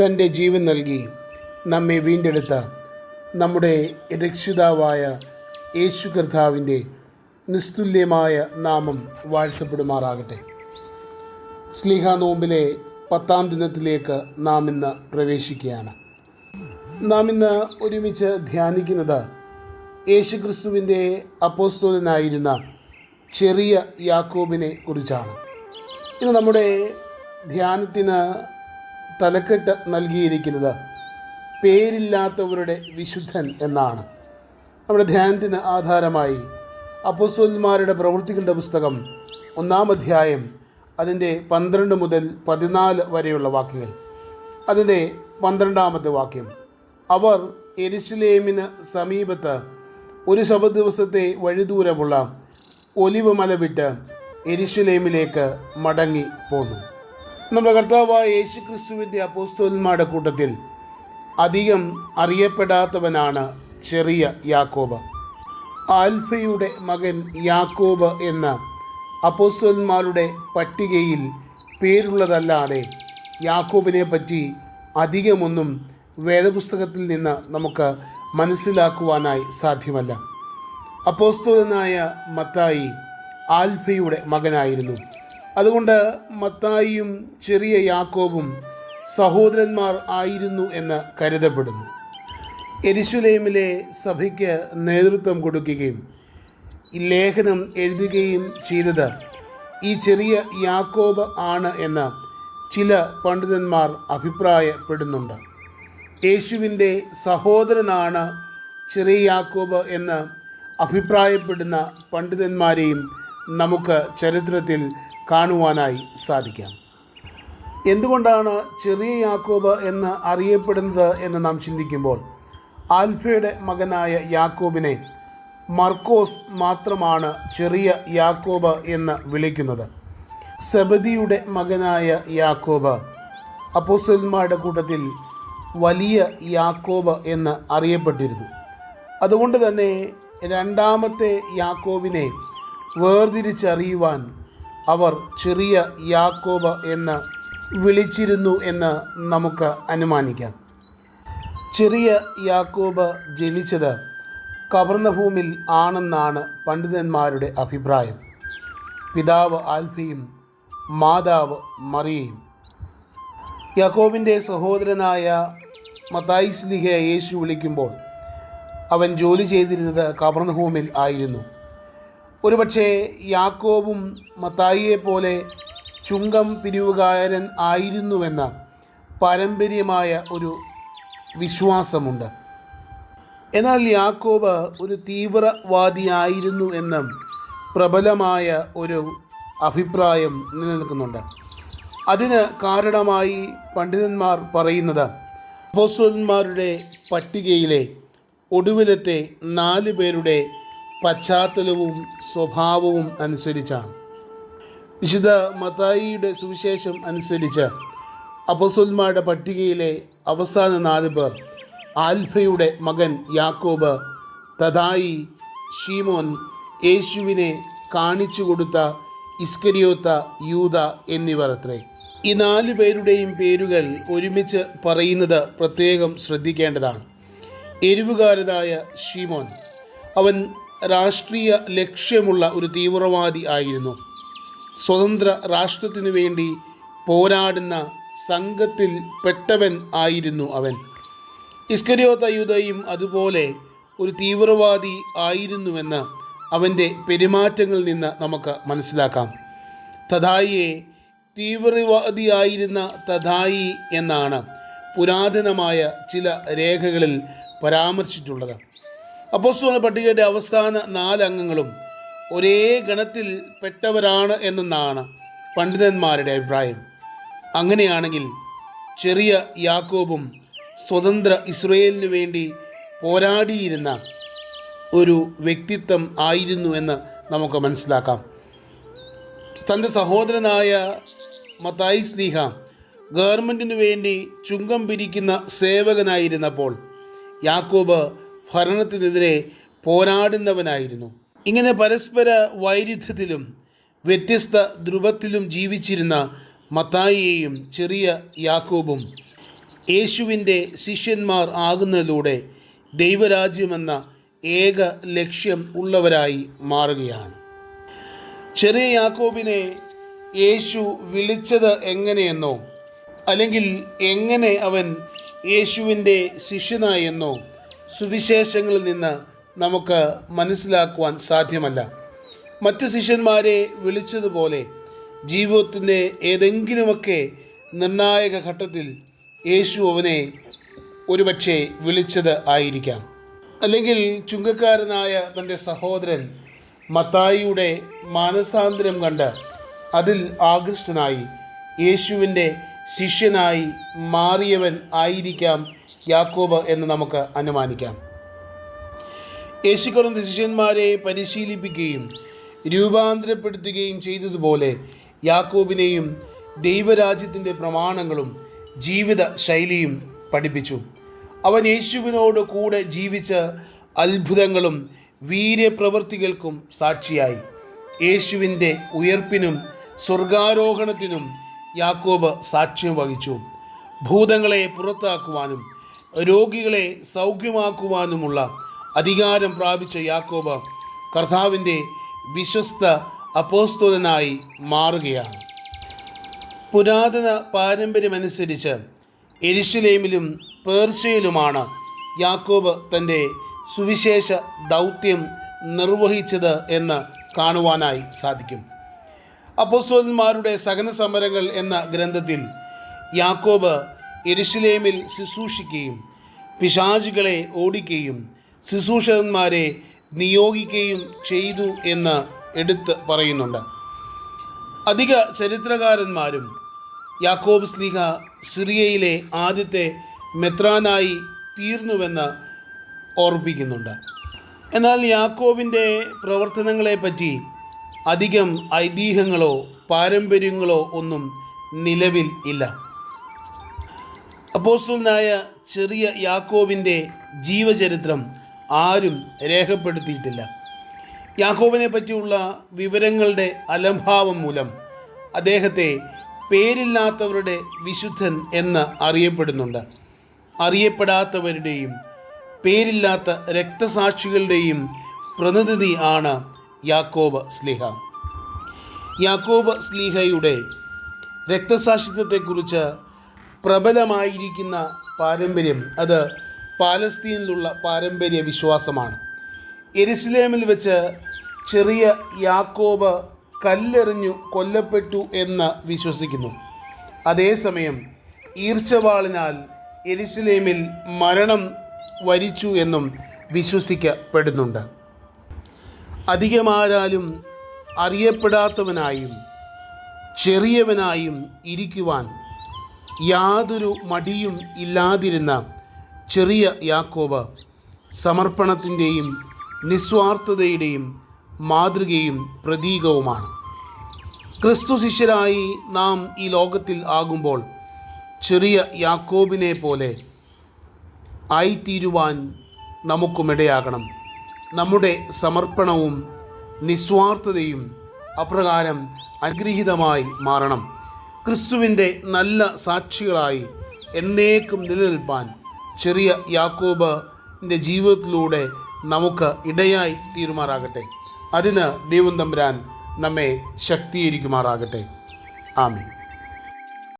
തന്റെ ജീവൻ നൽകി നമ്മെ വീണ്ടെടുത്ത നമ്മുടെ രക്ഷിതാവായ യേശു കർത്താവിന്റെ നിസ്തുല്യമായ നാമം വാഴ്ത്തപ്പെടുമാറാകട്ടെ. സ്ലിഹ നോമ്പിലെ പത്താം ദിനത്തിലേക്ക് നാം ഇന്ന് പ്രവേശിക്കുകയാണ്. നാം ഇന്ന് ഒരുമിച്ച് ധ്യാനിക്കുന്നത് യേശുക്രിസ്തുവിന്റെ അപ്പോസ്തോലനായിരുന്ന ചെറിയ യാക്കോബിനെ കുറിച്ചാണ്. ഇന്ന് നമ്മുടെ ധ്യാനത്തിന് തലക്കെട്ട് നൽകിയിരിക്കുന്നത് പേരില്ലാത്തവരുടെ വിശുദ്ധൻ എന്നാണ്. നമ്മുടെ ധ്യാനത്തിന് ആധാരമായി അപ്പോസ്തോലന്മാരുടെ പ്രവൃത്തികളുടെ പുസ്തകം ഒന്നാം അധ്യായം അതിന്റെ പന്ത്രണ്ട് മുതൽ പതിനാല് വരെയുള്ള വാക്യങ്ങൾ. അതിന്റെ പന്ത്രണ്ടാമത്തെ വാക്യം. അവർ എരിശിലേമിന് സമീപത്ത് ഒരു ശബ ദിവസത്തെ വഴിദൂരമുള്ള ഒലിവ് മല വിട്ട് എരിശിലേമിലേക്ക് മടങ്ങി പോന്നു. നമ്മുടെ കർത്താവായ യേശു ക്രിസ്തുവിന്റെ അപ്പോസ്തോലന്മാരുടെ കൂട്ടത്തിൽ അധികം അറിയപ്പെടാത്തവനാണ് ചെറിയ യാക്കോബ്. ആൽഫയുടെ മകൻ യാക്കോബ് എന്ന അപ്പോസ്തോലന്മാരുടെ പട്ടികയിൽ പേരുള്ളതല്ലാതെ യാക്കോബിനെ പറ്റി അധികമൊന്നും വേദപുസ്തകത്തിൽ നിന്ന് നമുക്ക് മനസ്സിലാക്കുവാനായി സാധ്യമല്ല. അപ്പോസ്തോലനായ മത്തായി ആൽഫയുടെ മകനായിരുന്നു. അതുകൊണ്ട് മത്തായിയും ചെറിയ യാക്കോബും സഹോദരന്മാർ ആയിരുന്നു എന്ന് കരുതപ്പെടുന്നു. എരിശുലേമിലെ സഭയ്ക്ക് നേതൃത്വം കൊടുക്കുകയും ലേഖനം എഴുതുകയും ചെയ്തത് ഈ ചെറിയ യാക്കോബ് ആണ് എന്ന് ചില പണ്ഡിതന്മാർ അഭിപ്രായപ്പെടുന്നുണ്ട്. യേശുവിന്റെ സഹോദരനാണ് ചെറിയ യാക്കോബ് എന്ന് അഭിപ്രായപ്പെടുന്ന പണ്ഡിതന്മാരെയും നമുക്ക് ചരിത്രത്തിൽ കാണുവാനായി സാധിക്കാം. എന്തുകൊണ്ടാണ് ചെറിയ യാക്കോബ് എന്ന് അറിയപ്പെടുന്നത് എന്ന് നാം ചിന്തിക്കുമ്പോൾ ആൽഫയുടെ മകനായ യാക്കോബിനെ മർക്കോസ് മാത്രമാണ് ചെറിയ യാക്കോബ് എന്ന് വിളിക്കുന്നത്. സബദിയുടെ മകനായ യാക്കോബ് അപ്പോസന്മാരുടെ കൂട്ടത്തിൽ വലിയ യാക്കോബ് എന്ന് അറിയപ്പെട്ടിരുന്നു. അതുകൊണ്ട് തന്നെ രണ്ടാമത്തെ യാക്കോബിനെ വേർതിരിച്ചറിയുവാൻ അവർ ചെറിയ യാക്കോബ് എന്ന് വിളിച്ചിരുന്നു എന്ന് നമുക്ക് അനുമാനിക്കാം. ചെറിയ യാക്കോബ് ജനിച്ചത് കവർണഭൂമിൽ ആണെന്നാണ് പണ്ഡിതന്മാരുടെ അഭിപ്രായം. പിതാവ് ആൽഫയും മാതാവ് മറിയയും. യാക്കോബിന്റെ സഹോദരനായ മത്തായിസ്ലിഹയെ യേശു വിളിക്കുമ്പോൾ അവൻ ജോലി ചെയ്തിരുന്നത് കവർണഭൂമിൽ ആയിരുന്നു. ഒരുപക്ഷെ യാക്കോബും മത്തായിയെ പോലെ ചുങ്കം പിരിവുകാരൻ ആയിരുന്നുവെന്ന പാരമ്പര്യമായ ഒരു വിശ്വാസമുണ്ട്. എന്നാൽ യാക്കോബ് ഒരു തീവ്രവാദിയായിരുന്നു എന്നും പ്രബലമായ ഒരു അഭിപ്രായം നിലനിൽക്കുന്നുണ്ട്. അതിന് കാരണമായി പണ്ഡിതന്മാർ പറയുന്നത് അപ്പോസ്തലന്മാരുടെ പട്ടികയിലെ ഒടുവിലത്തെ നാല് പേരുടെ പശ്ചാത്തലവും സ്വഭാവവും അനുസരിച്ചാണ്. വിശുദ്ധ മതായിയുടെ സുവിശേഷം അനുസരിച്ച് അപ്പസുൽമാരുടെ പട്ടികയിലെ അവസാന നാല് പേർ ആൽഫയുടെ മകൻ യാക്കോബ് തഥായി ഷീമോൻ യേശുവിനെ കാണിച്ചു കൊടുത്ത ഇസ്കരിയോത്ത യൂത എന്നിവർ അത്രേ. ഈ നാല് പേരുടെയും പേരുകൾ ഒരുമിച്ച് പറയുന്നത് പ്രത്യേകം ശ്രദ്ധിക്കേണ്ടതാണ്. എരിവുകാരനായ ഷീമോൻ അവൻ രാഷ്ട്രീയ ലക്ഷ്യമുള്ള ഒരു തീവ്രവാദി ആയിരുന്നു. സ്വതന്ത്ര രാഷ്ട്രത്തിനു വേണ്ടി പോരാടുന്ന സംഘത്തിൽ പെട്ടവൻ ആയിരുന്നു അവൻ. ഇസ്കരിയോത്ത അതുപോലെ ഒരു തീവ്രവാദി ആയിരുന്നുവെന്ന് അവന്റെ പെരുമാറ്റങ്ങളിൽ നിന്ന് നമുക്ക് മനസ്സിലാക്കാം. തഥായിയെ തീവ്രവാദിയായിരുന്ന തഥായി എന്നാണ് പുരാതനമായ ചില രേഖകളിൽ പരാമർശിച്ചിട്ടുള്ളത്. അപ്പോസ്തല പട്ടികയുടെ അവസാന നാല് അംഗങ്ങളും ഒരേ ഗണത്തിൽ പെട്ടവരാണ് എന്നാണ് പണ്ഡിതന്മാരുടെ അഭിപ്രായം. അങ്ങനെയാണെങ്കിൽ ചെറിയ യാക്കോബും സ്വതന്ത്ര ഇസ്രയേലിനു വേണ്ടി പോരാടിയിരുന്ന ഒരു വ്യക്തിത്വം ആയിരുന്നു എന്ന് നമുക്ക് മനസ്സിലാക്കാം. തന്റെ സഹോദരനായ മത്തായി സ്ലീഹ ഗവൺമെന്റിനു വേണ്ടി ചുങ്കം പിരിക്കുന്ന സേവകനായിരുന്നപ്പോൾ യാക്കോബ് ഭരണത്തിനെതിരെ പോരാടുന്നവനായിരുന്നു. ഇങ്ങനെ പരസ്പര വൈരുദ്ധ്യത്തിലും വ്യത്യസ്ത ധ്രുവത്തിലും ജീവിച്ചിരുന്ന മത്തായിയെയും ചെറിയ യാക്കോബും യേശുവിന്റെ ശിഷ്യന്മാർ ആകുന്നതിലൂടെ ദൈവരാജ്യമെന്ന ഏക ലക്ഷ്യം ഉള്ളവരായി മാറുകയാണ്. ചെറിയ യാക്കോബിനെ യേശു വിളിച്ചത് എങ്ങനെയെന്നോ അല്ലെങ്കിൽ എങ്ങനെ അവൻ യേശുവിന്റെ ശിഷ്യനായെന്നോ സുവിശേഷങ്ങളിൽ നിന്ന് നമുക്ക് മനസ്സിലാക്കുവാൻ സാധ്യമല്ല. മറ്റു ശിഷ്യന്മാരെ വിളിച്ചതുപോലെ ജീവിതത്തിന്റെ ഏതെങ്കിലുമൊക്കെ നിർണായക ഘട്ടത്തിൽ യേശു അവനെ ഒരുപക്ഷെ വിളിച്ചത് ആയിരിക്കാം. അല്ലെങ്കിൽ ചുങ്കക്കാരനായ തന്റെ സഹോദരൻ മത്തായിയുടെ മാനസാന്തരം കണ്ട് അതിൽ ആകൃഷ്ടനായി യേശുവിന്റെ ശിഷ്യനായി മാറിയവൻ ആയിരിക്കാം യാക്കോബ് എന്ന് നമുക്ക് അനുമാനിക്കാം. യേശുക്കളും ശിഷ്യന്മാരെ പരിശീലിപ്പിക്കുകയും രൂപാന്തരപ്പെടുത്തുകയും ചെയ്തതുപോലെ യാക്കോബിനെയും ദൈവരാജ്യത്തിന്റെ പ്രമാണങ്ങളും ജീവിത ശൈലിയും പഠിപ്പിച്ചു. അവൻ യേശുവിനോട് കൂടെ ജീവിച്ച അത്ഭുതങ്ങളും വീര്യപ്രവൃത്തികൾക്കും സാക്ഷിയായി. യേശുവിന്റെ ഉയർപ്പിനും സ്വർഗാരോഹണത്തിനും യാക്കോബ് സാക്ഷ്യം വഹിച്ചു. ഭൂതങ്ങളെ പുറത്താക്കുവാനും രോഗികളെ സൗഖ്യമാക്കുവാനുമുള്ള അധികാരം പ്രാപിച്ച യാക്കോബ കർത്താവിന്റെ വിശ്വസ്ത അപ്പോസ്തോലനായി മാറുകയാണ്. പുരാതന പാരമ്പര്യമനുസരിച്ച് എരിശിലേമിലും പേർഷ്യയിലുമാണ് യാക്കോബ് തന്റെ സുവിശേഷ ദൗത്യം നിർവഹിച്ചത് എന്ന് കാണുവാനായി സാധിക്കും. അപ്പോസ്തോലന്മാരുടെ സഹന സമരങ്ങൾ എന്ന ഗ്രന്ഥത്തിൽ യാക്കോബ് എരുഷലേമിൽ ശുശ്രൂഷിക്കുകയും പിശാചുകളെ ഓടിക്കുകയും ശുശ്രൂഷകന്മാരെ നിയോഗിക്കുകയും ചെയ്തു എന്ന് എടുത്ത് പറയുന്നുണ്ട്. അധിക ചരിത്രകാരന്മാരും യാക്കോബ് സ്ലിഹ സിറിയയിലെ ആദ്യത്തെ മെത്രാനായി തീർന്നുവെന്ന് ഓർപ്പിക്കുന്നുണ്ട് എന്നാൽ യാക്കോബിന്റെ പ്രവർത്തനങ്ങളെപ്പറ്റി അധികം ഐതിഹ്യങ്ങളോ പാരമ്പര്യങ്ങളോ ഒന്നും നിലവിൽ ഇല്ല. അപ്പോസ്റ്റലനായ ചെറിയ യാക്കോബിന്റെ ജീവചരിത്രം ആരും രേഖപ്പെടുത്തിയിട്ടില്ല. യാക്കോബിനെ പറ്റിയുള്ള വിവരങ്ങളുടെ അലംഭാവം മൂലം അദ്ദേഹത്തെ പേരില്ലാത്തവരുടെ വിശുദ്ധൻ എന്ന് അറിയപ്പെടുന്നുണ്ട്. അറിയപ്പെടാത്തവരുടെയും പേരില്ലാത്ത രക്തസാക്ഷികളുടെയും പ്രതിനിധി ആണ് യാക്കോബ് സ്ലിഹ. യാക്കോബ് സ്ലിഹയുടെ രക്തസാക്ഷിത്വത്തെക്കുറിച്ച് പ്രബലമായിരിക്കുന്ന പാരമ്പര്യം അത് പാലസ്തീനിലുള്ള പാരമ്പര്യ വിശ്വാസമാണ്. എരുസലേമിൽ വെച്ച് ചെറിയ യാക്കോബ് കല്ലെറിഞ്ഞു കൊല്ലപ്പെട്ടു എന്ന് വിശ്വസിക്കുന്നു. അതേസമയം ഈർച്ചവാളിനാൽ എരുസലേമിൽ മരണം വരിച്ചു എന്നും വിശ്വസിക്കപ്പെടുന്നുണ്ട്. അധികമാരാലും അറിയപ്പെടാത്തവനായും ചെറിയവനായും ഇരിക്കുവാൻ യാതൊരു മടിയും ഇല്ലാതിരുന്ന ചെറിയ യാക്കോബ് സമർപ്പണത്തിന്റെയും നിസ്വാർത്ഥതയുടെയും മാതൃകയും പ്രതീകവുമാണ്. ക്രിസ്തു ശിഷ്യരായി നാം ഈ ലോകത്തിൽ ആകുമ്പോൾ ചെറിയ യാക്കോബിനെ പോലെ ആയിത്തീരുവാൻ നമുക്കുമിടയാകണം. നമ്മുടെ സമർപ്പണവും നിസ്വാർത്ഥതയും അപ്രകാരം അനുഗ്രഹീതമായി മാറണം. ക്രിസ്തുവിന്റെ നല്ല സാക്ഷികളായി എന്നേക്കും നിലനിൽപ്പാൻ ചെറിയ യാക്കോബിന്റെ ജീവിതത്തിലൂടെ നമുക്ക് ഇടയായി തീരുമാറാകട്ടെ. അതിന് ദൈവം തമ്പുരാൻ നമ്മെ ശക്തീകരിക്കുമാറാകട്ടെ. ആമേ